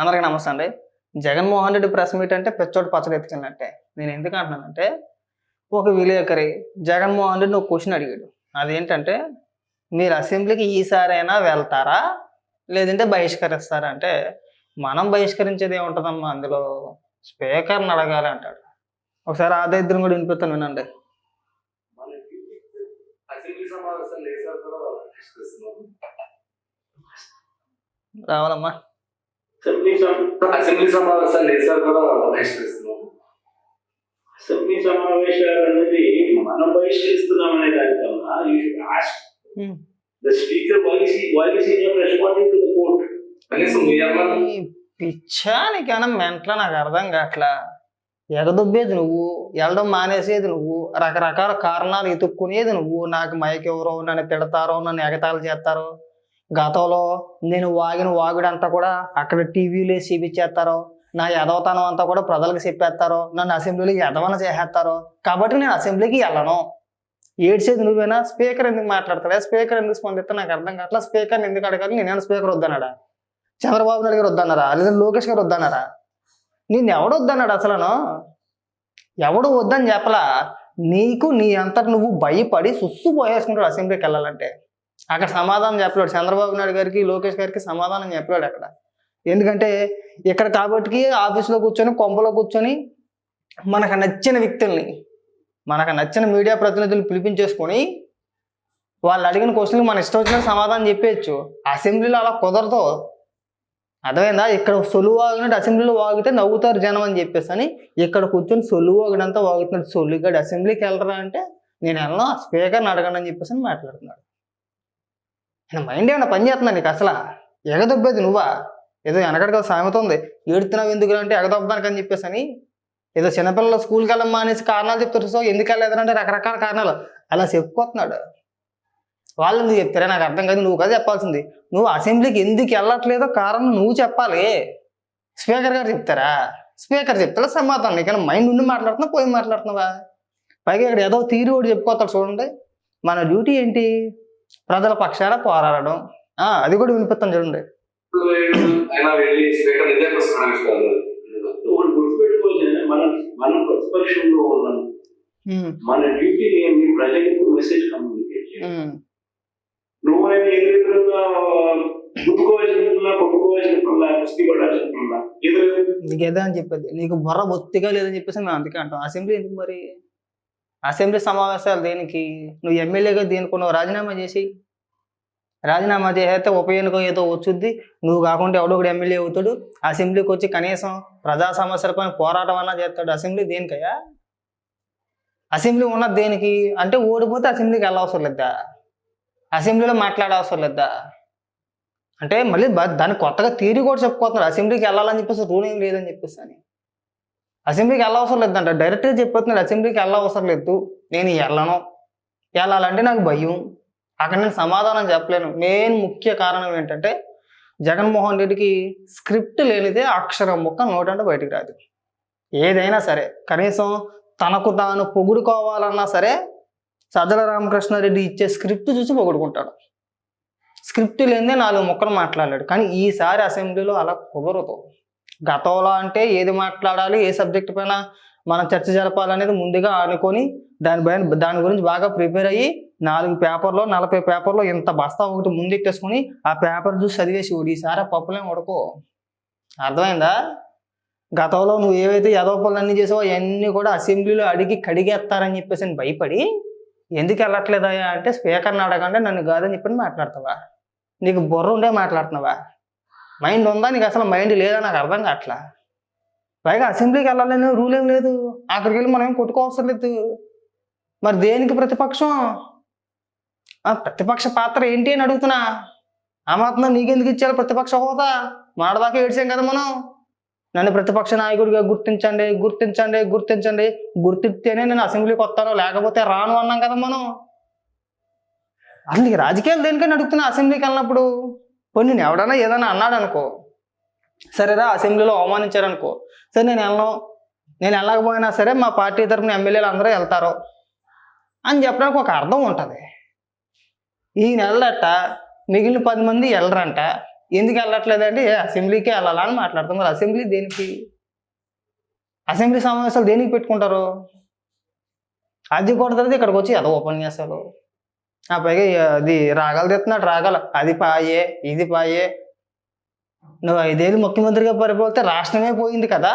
అందరికీ నమస్తే అండి. జగన్మోహన్ రెడ్డి ప్రెస్ మీట్ అంటే పెచ్చోటి పచ్చడి ఎత్తుకెళ్ళినట్టే. నేను ఎందుకు అంటున్నానంటే ఒక విలేకరి జగన్మోహన్ రెడ్డి ఒక క్వశ్చన్ అడిగాడు. అదేంటంటే మీరు అసెంబ్లీకి ఈసారైనా వెళ్తారా? లేదంటే బహిష్కరిస్తారా? అంటే మనం బహిష్కరించేది ఏముంటుందమ్మా? అందులో స్పీకర్ని అడగాలి అంటాడు. ఒకసారి ఆ దరిద్రం కూడా వినిపిస్తాను వినండి. రావాలమ్మా. అసెంబ్లీ సమ- అసెంబ్లీ సమావేశాలు వేసారు కూడా ప్రశ్నిస్తున్నాం అసెంబ్లీ సమావేశాలు అనేది మనం బహిష్కరిస్తున్నామనే దానికన్నా you should ask. The speaker vice vice is responding to the court కనీసం మీ అమ్మ ఈ పిచ్చా నీకేమన్నా మెంట్ల నాకు అర్థం కావట్లా. ఎగదొబ్బేది నువ్వు వెళ్ళడం మానేసేది నువ్వు రకరకాల కారణాలు ఎతుక్కునేది నువ్వు నాకు మైక్ ఎవరో నన్ను తిడతారో నన్ను ఎగతాళి చేస్తారో. గతంలో నేను వాగిన వాగుడంతా కూడా అక్కడ టీవీలో చూపించేస్తారు. నా ఎదవతనం అంతా కూడా ప్రజలకు చెప్పేస్తారు. నన్ను అసెంబ్లీలో ఎదవన చేసేస్తారు. కాబట్టి నేను అసెంబ్లీకి వెళ్ళను. ఏడ్చేది నువ్వేనా? స్పీకర్ ఎందుకు మాట్లాడతాడా స్పీకర్ ఎందుకు స్పందిస్తా నాకు అర్థం కావట్లా స్పీకర్ ఎందుకు అడగాలి? నేనేమైనా స్పీకర్ వద్దన్నాడా? చంద్రబాబు నాయుడు గారు వద్దన్నారా? లేదా లోకేష్ గారు వద్దన్నారా? నేను ఎవడు వద్దన్నాడు అసలను? ఎవడు వద్దని చెప్పలా? నీకు నీ అంతట నువ్వు భయపడి సుస్సు పోయేసుకుంటాడు అసెంబ్లీకి వెళ్ళాలంటే. అక్కడ సమాధానం చెప్పలేడు చంద్రబాబు నాయుడు గారికి లోకేష్ గారికి సమాధానం చెప్పలేడు అక్కడ. ఎందుకంటే ఇక్కడ కాబట్టి ఆఫీస్లో కూర్చొని కొంపలో కూర్చొని మనకు నచ్చిన వ్యక్తుల్ని మనకు నచ్చిన మీడియా ప్రతినిధులు పిలిపించేసుకొని వాళ్ళు అడిగిన క్వశ్చన్కి మన ఇష్టం వచ్చిన సమాధానం చెప్పేయచ్చు. అసెంబ్లీలో అలా కుదరదు. అర్థమైందా? ఇక్కడ సొలువు వాగినట్టు అసెంబ్లీలో వాగితే నవ్వుతారు జనం అని చెప్పేసి అని ఇక్కడ కూర్చొని సొలు వాగినంతా వాగుతున్నాడు. సొల్లుగాడు అసెంబ్లీకి వెళ్ళరా అంటే నేను వెళ్ళను స్పీకర్ని అడగను అని చెప్పేసి అని మాట్లాడుతున్నాడు. నేను మైండ్ ఏమైనా పని చేస్తున్నా నీకు అసలు? ఎగదొబ్బేది నువ్వా? ఏదో వెనకడికి సామెత ఉంది ఏడుతున్నావు ఎందుకు అంటే ఎగదొబ్బడానికి అని చెప్పేసి అని ఏదో చిన్నపిల్లలు స్కూల్కి వెళ్ళమ్మా అనేసి కారణాలు చెప్తారు సో ఎందుకు వెళ్ళలేదంటే రకరకాల కారణాలు. అలా చెప్పుకోతున్నాడు వాళ్ళు ఎందుకు చెప్తారా? నాకు అర్థం కాదు. నువ్వు కదా చెప్పాల్సింది. నువ్వు అసెంబ్లీకి ఎందుకు వెళ్ళట్లేదో కారణం నువ్వు చెప్పాలి. స్పీకర్ గారు చెప్తారా? స్పీకర్ చెప్తారా? సమాధానం. నీకైనా మైండ్ ఉండి మాట్లాడుతున్నావు పోయి మాట్లాడుతున్నావా? పైగా ఇక్కడ ఏదో తీరు ఒకటి చెప్పుకోతాడు చూడండి. మన డ్యూటీ ఏంటి? ప్రజల పక్షాన పోరాడడం. ఆ, అది కూడా వినిపిస్తాను చూడండి. మనం మనం ప్రతిపక్షంలో ఉన్నాం. ఉమ్, మన డ్యూటీ ఏంటి? ప్రజలకు మెసేజ్ కమ్యూనికేట్ చేయాలి. నువ్వు నేను ఎదురుగా గుర్తుకోవాల్సిన కొట్టుకోవాల్సిన కుస్తీ పడాల్సిన ఎదురు నీకు ఏదో అని చెప్పేది. నీకు బుర్ర బొత్తిగా లేదని చెప్పేసి మేము అందుకే అంటాం. అసెంబ్లీ ఎందుకు మరి? అసెంబ్లీ సమావేశాలు దేనికి? నువ్వు ఎమ్మెల్యేగా దేనికున్నావు? రాజీనామా చేసి. రాజీనామా చేస్తే ఉప ఎన్నిక ఏదో వచ్చుద్ది. నువ్వు కాకుండా ఎవడో ఒకటి ఎమ్మెల్యే అవుతాడు. అసెంబ్లీకి వచ్చి కనీసం ప్రజా సమస్యలపై పోరాటం అన్నా చేస్తాడు. అసెంబ్లీ దేనికయ్యా? అసెంబ్లీ ఉన్నది దేనికి? అంటే ఓడిపోతే అసెంబ్లీకి వెళ్ళవసరం లేదా? అసెంబ్లీలో మాట్లాడవసరం లేదా? అంటే మళ్ళీ దాన్ని కొత్తగా తీరి కూడా చెప్పుకోతున్నారు అసెంబ్లీకి వెళ్ళాలని చెప్పేసి రూల్ ఏం లేదని చెప్పేసి అని. అసెంబ్లీకి వెళ్ళవసరం లేదంట. డైరెక్ట్గా చెప్పిపోతున్నాడు అసెంబ్లీకి వెళ్ళవసరం లేదు. నేను వెళ్ళను. వెళ్ళాలంటే నాకు భయం. అక్కడ నేను సమాధానం చెప్పలేను. మెయిన్ ముఖ్య కారణం ఏంటంటే జగన్మోహన్ రెడ్డికి స్క్రిప్ట్ లేనిదే అక్షరం ముక్క నోటంటే బయటికి రాదు. ఏదైనా సరే కనీసం తనకు తాను పొగుడుకోవాలన్నా సరే సజ్జల రామకృష్ణారెడ్డి ఇచ్చే స్క్రిప్ట్ చూసి పొగుడుకుంటాడు. స్క్రిప్ట్ లేనిదే నాలుగు ముక్కలు మాట్లాడాడు కానీ ఈసారి అసెంబ్లీలో అలా కుదరదు. గతంలో అంటే ఏది మాట్లాడాలి ఏ సబ్జెక్ట్ పైన మనం చర్చ జరపాలనేది ముందుగా అనుకొని దానిపైన దాని గురించి బాగా ప్రిపేర్ అయ్యి నాలుగు పేపర్లో నలభై పేపర్లో ఇంత బస్తా ఒకటి ముందెట్టేసుకొని ఆ పేపర్ చూసి చదివేసి ఈసారి పప్పులేం ఉడకో అర్థమైందా? గతంలో నువ్వు ఏవైతే యదోపలు అన్ని చేసావో అవన్నీ కూడా అసెంబ్లీలో అడిగి కడిగేస్తారని చెప్పేసి అని భయపడి ఎందుకు వెళ్ళట్లేదయ్యా అంటే స్పీకర్ని అడగంటే నన్ను కాదని చెప్పి మాట్లాడతావా? నీకు బుర్ర ఉండే మాట్లాడుతున్నావా? మైండ్ ఉందా? నీకు అసలు మైండ్ లేదా? నాకు అర్థం కావట్లా. పైగా అసెంబ్లీకి వెళ్ళాలనే రూల్ ఏం లేదు. అక్కడికి వెళ్ళి మనం ఏం కొట్టుకోవసరం లేదు. మరి దేనికి ప్రతిపక్షం? ఆ ప్రతిపక్ష పాత్ర ఏంటి అని అడుగుతున్నా. ఆ మాత్రం నీకెందుకు ఇచ్చారు ప్రతిపక్ష హోదా? మాడదాకా ఏడ్చాం కదా మనం. నన్ను ప్రతిపక్ష నాయకుడిగా గుర్తించండి గుర్తించండి గుర్తించండి. గుర్తిస్తేనే నేను అసెంబ్లీకి వస్తాను. లేకపోతే రాను అన్నాం కదా మనం. అసలు రాజకీయాలు దేనికని అడుగుతున్నా? అసెంబ్లీకి వెళ్ళినప్పుడు. పోనీ నేను ఎవడన్నా ఏదైనా అన్నాడు అనుకో సరేరా అసెంబ్లీలో అవమానించారనుకో సరే నేను వెళ్ళను నేను వెళ్ళకపోయినా సరే మా పార్టీ తరఫున ఎమ్మెల్యేలు అందరూ వెళ్తారు అని చెప్పడానికి ఒక అర్థం ఉంటుంది. ఈ నెలట మిగిలిన పది మంది వెళ్ళరంట. ఎందుకు వెళ్ళట్లేదంటే ఏ అసెంబ్లీకే వెళ్ళాలని అని మాట్లాడతాం మరి అసెంబ్లీ దేనికి? అసెంబ్లీ సమావేశాలు దేనికి పెట్టుకుంటారు? అది కూడా ఇక్కడికి వచ్చి ఎదో ఉపన్యాసాలు. ఆ పైగా అది రాగాలు తెస్తున్నాడు రాగాలు. అది పాయే ఇది పాయే. నువ్వు ఐదేళ్ళు ముఖ్యమంత్రిగా పరిపాలితే రాష్ట్రమే పోయింది కదా.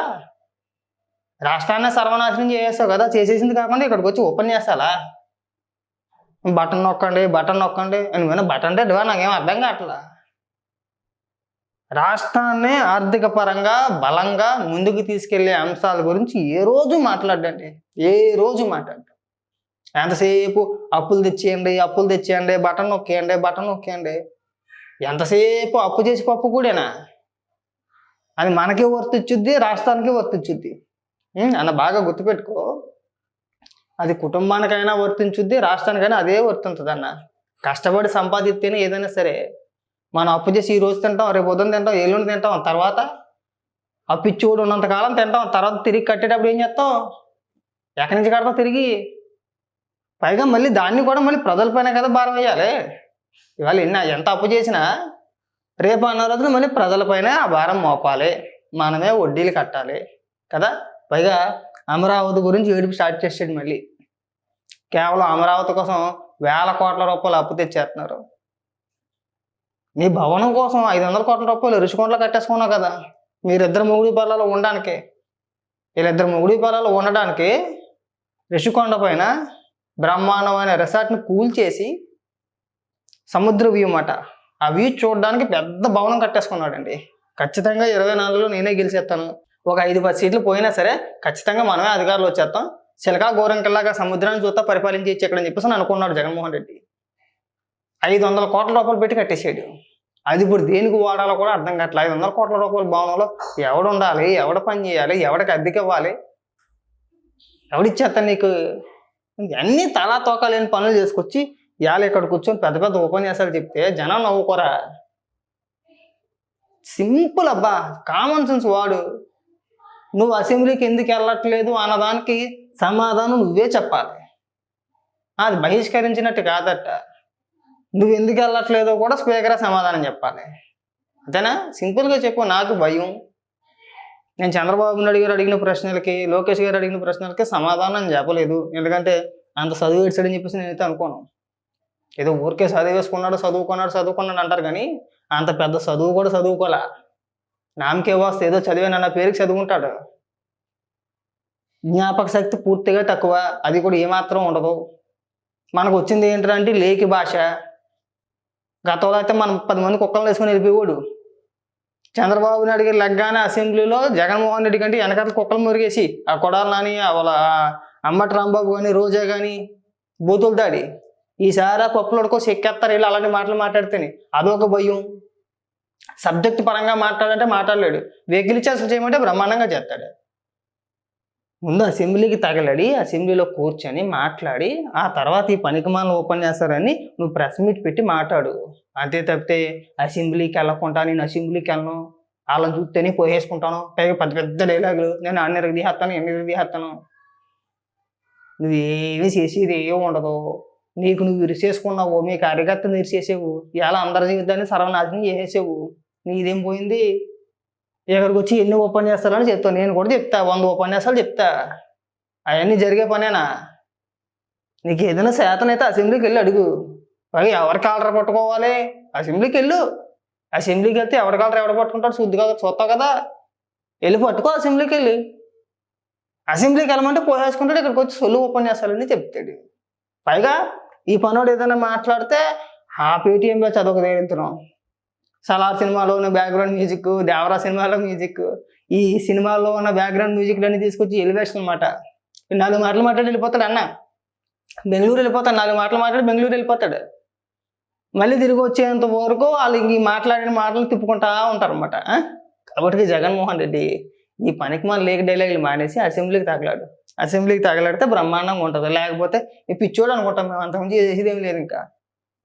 రాష్ట్రాన్ని సర్వనాశనం చేసేస్తావు కదా. చేసేసింది కాకుండా ఇక్కడికి వచ్చి ఓపెన్ చేస్తాలా? బటన్ నొక్కండి బటన్ నొక్కండి. నువ్వేనా బటన్ అంటే నాకేం అర్థం కావట్లా. రాష్ట్రాన్ని ఆర్థిక పరంగా బలంగా ముందుకు తీసుకెళ్ళే అంశాల గురించి ఏ రోజు మాట్లాడండి ఏ రోజు మాట్లాడు ఎంతసేపు అప్పులు తెచ్చేయండి అప్పులు తెచ్చేయండి బటన్ నొక్కేయండి బటన్ నొక్కేయండి. ఎంతసేపు అప్పు చేసి పప్పు కూడానా? అది మనకి వర్తిచ్చుద్ది రాష్ట్రానికి వర్తించుద్ది అన్న బాగా గుర్తుపెట్టుకో. అది కుటుంబానికైనా వర్తించుద్ది రాష్ట్రానికైనా అదే వర్తింతుంది అన్న కష్టపడి సంపాదిస్తేనే ఏదైనా సరే. మనం అప్పు చేసి ఈ రోజు తింటాం రేపు పొద్దున్న తింటాం ఎల్లుండి తింటాం తర్వాత అప్పు ఇచ్చి కూడా ఉన్నంతకాలం తింటాం తర్వాత తిరిగి కట్టేటప్పుడు ఏం చేస్తాం? ఎక్కడి నుంచి కడతాం తిరిగి? పైగా మళ్ళీ దాన్ని కూడా మళ్ళీ ప్రజలపైన కదా భారం వేయాలి. ఇవాళ ఎన్న ఎంత అప్పు చేసినా రేపు అన్న రోజున మళ్ళీ ప్రజలపైన ఆ భారం మోపాలి. మనమే వడ్డీలు కట్టాలి. కదా? పైగా అమరావతి గురించి ఏడుపు స్టార్ట్ చేసాడు మళ్ళీ. కేవలం అమరావతి కోసం వేల కోట్ల రూపాయలు అప్పు తెచ్చేస్తున్నారు. మీ భవనం కోసం ఐదు వందల కోట్ల రూపాయలు రుషికొండలో కట్టేసుకున్నావు కదా? మీరిద్దరు మొగుడి పొలాలు ఉండడానికి వీళ్ళిద్దరు మొగుడి పొలాలు ఉండడానికి రిషికొండ పైన బ్రహ్మాండమైన రిసార్ట్ని కూల్చేసి సముద్ర వ్యూ అన్నమాట. ఆ వ్యూ చూడడానికి పెద్ద భవనం కట్టేసుకున్నాడండి. ఖచ్చితంగా ఇరవై నాలుగులో నేనే గెలిచేస్తాను ఒక ఐదు పది సీట్లు పోయినా సరే ఖచ్చితంగా మనమే అధికారులు వచ్చేస్తాం చిలకా గోరంకల్లాగా సముద్రాన్ని చూస్తా పరిపాలించి ఇచ్చేక్కడని చెప్పేసి అనుకున్నాడు జగన్మోహన్ రెడ్డి. ఐదు వందల కోట్ల రూపాయలు పెట్టి కట్టేసాడు అది ఇప్పుడు దేనికి వాడాలో కూడా అర్థం కావట్లేదు ఐదు వందల కోట్ల రూపాయల భవనంలో ఎవడు ఉండాలి ఎవడ పని చేయాలి ఎవడికి అద్దెకి ఇవ్వాలి ఎవడిచ్చేస్తాను నీకు? అన్నీ తలా తోకలేని పనులు చేసుకొచ్చి ఇవాళ ఇక్కడ కూర్చొని పెద్ద పెద్ద ఉపన్యాసాలు చెప్తే జనం నవ్వుకోరా. సింపుల్ అబ్బా కామన్ సెన్స్ వాడు. నువ్వు అసెంబ్లీకి ఎందుకు వెళ్ళట్లేదు అన్నదానికి సమాధానం నువ్వే చెప్పాలి. అది బహిష్కరించినట్టు కాదట. నువ్వు ఎందుకు వెళ్ళట్లేదో కూడా స్పీకరే సమాధానం చెప్పాలి. అంతేనా? సింపుల్గా చెప్పు నాకు భయం. నేను చంద్రబాబు నాయుడు గారు అడిగిన ప్రశ్నలకి లోకేష్ గారు అడిగిన ప్రశ్నలకి సమాధానం చెప్పలేదు. ఎందుకంటే అంత చదువు ఏడ్చాడని చెప్పేసి నేనైతే అనుకోను. ఏదో ఊరికే చదివేసుకున్నాడు చదువుకున్నాడు చదువుకున్నాడు అంటారు కానీ అంత పెద్ద చదువు కూడా చదువుకోలే. నామకే వస్తే ఏదో చదివానన్న పేరుకి చదువుకుంటాడు. జ్ఞాపక శక్తి పూర్తిగా తక్కువ. అది కూడా ఏమాత్రం ఉండదు. మనకు వచ్చింది ఏంటంటే లేకి భాష. గతంలో అయితే మనం పది మంది కుక్కలు వేసుకొని వెళ్ళిపోయేవాడు. చంద్రబాబు నాయుడు గారు లగ్గానే అసెంబ్లీలో జగన్మోహన్ రెడ్డి కంటే వెనకాల కుక్కలు మురిగేసి ఆ కొడాలు నాని వాళ్ళ అమ్మటి రాంబాబు కానీ రోజా కానీ బూతులు దాడి. ఈసారి ఆ పప్పులు ఉడకో చెక్కేస్తారు వీళ్ళు అలాంటి మాటలు మాట్లాడితేనే. అదొక భయం. సబ్జెక్ట్ పరంగా మాట్లాడంటే మాట్లాడలేడు. వెహికల్ ఇచ్చి అసలు చేయమంటే బ్రహ్మాండంగా చేస్తాడు. ముందు అసెంబ్లీకి తగలడి అసెంబ్లీలో కూర్చొని మాట్లాడి ఆ తర్వాత ఈ పనికిమాలను ఓపెన్ చేస్తారని నువ్వు ప్రెస్ మీట్ పెట్టి మాట్లాడు. అంతే తప్పితే అసెంబ్లీకి వెళ్ళకుండా నేను అసెంబ్లీకి వెళ్ళను. వాళ్ళని చూస్తేనే పోయేసుకుంటాను. పైగా పెద్ద పెద్ద డైలాగులు. నేను అన్ని తీసేస్తాను ఎన్ని తీసేస్తాను. నువ్వు ఏమీ చేసేది ఏమి ఉండదు. నీకు నువ్వు ఇరిసేసుకున్నావు మీ కార్యకర్తను విరిచేసేవు ఇలా అందరి జీవితాన్ని సర్వనాశనం చేసేసావు. నీదేం పోయింది? ఇక్కడికి వచ్చి ఎన్ని ఉపన్యాసాలని చెప్తాను నేను కూడా చెప్తా. వంద ఉపన్యాసాలు చెప్తా. అవన్నీ జరిగే పనేనా? నీకు ఏదైనా శాతం అయితే అసెంబ్లీకి వెళ్ళి అడుగు. అవి ఎవరి కాలర పట్టుకోవాలి? అసెంబ్లీకి వెళ్ళు. అసెంబ్లీకి వెళ్తే ఎవరి కాలర ఎవడ పట్టుకుంటాడు? శుద్ధిగా చూస్తావు కదా. వెళ్ళి పట్టుకో అసెంబ్లీకి వెళ్ళి. అసెంబ్లీకి వెళ్ళమంటే పోసేసుకుంటాడు ఇక్కడికి వచ్చి సొల్లు ఉపన్యాసాలని చెప్తాడు. పైగా ఈ పనోడు ఏదైనా మాట్లాడితే ఆ పేటీఎం బ్యాచ్ అదొక సలార్ సినిమాలో ఉన్న బ్యాక్గ్రౌండ్ మ్యూజిక్ దేవరా సినిమాలో మ్యూజిక్ ఈ సినిమాలో ఉన్న బ్యాక్గ్రౌండ్ మ్యూజిక్ అన్ని తీసుకొచ్చి ఎలివేషన్ అనమాట నాలుగు మాటలు మాట్లాడి వెళ్ళిపోతాడు అన్న. బెంగళూరు వెళ్ళిపోతాడు నాలుగు మాటలు మాట్లాడి బెంగళూరు వెళ్ళిపోతాడు. మళ్ళీ తిరిగి వచ్చేంత వరకు వాళ్ళు ఇంక మాట్లాడిన మాటలు తిప్పుకుంటా ఉంటారు అనమాట కాబట్టి జగన్మోహన్ రెడ్డి ఈ పనికి మన లేక డైలాగులు మానేసి అసెంబ్లీకి తగలాడు. అసెంబ్లీకి తగలాడితే బ్రహ్మాండంగా ఉంటుంది. లేకపోతే ఈ పిచ్చోడు అనుకుంటాం మేము అంతకుముందు చేసేది ఏం లేదు ఇంకా.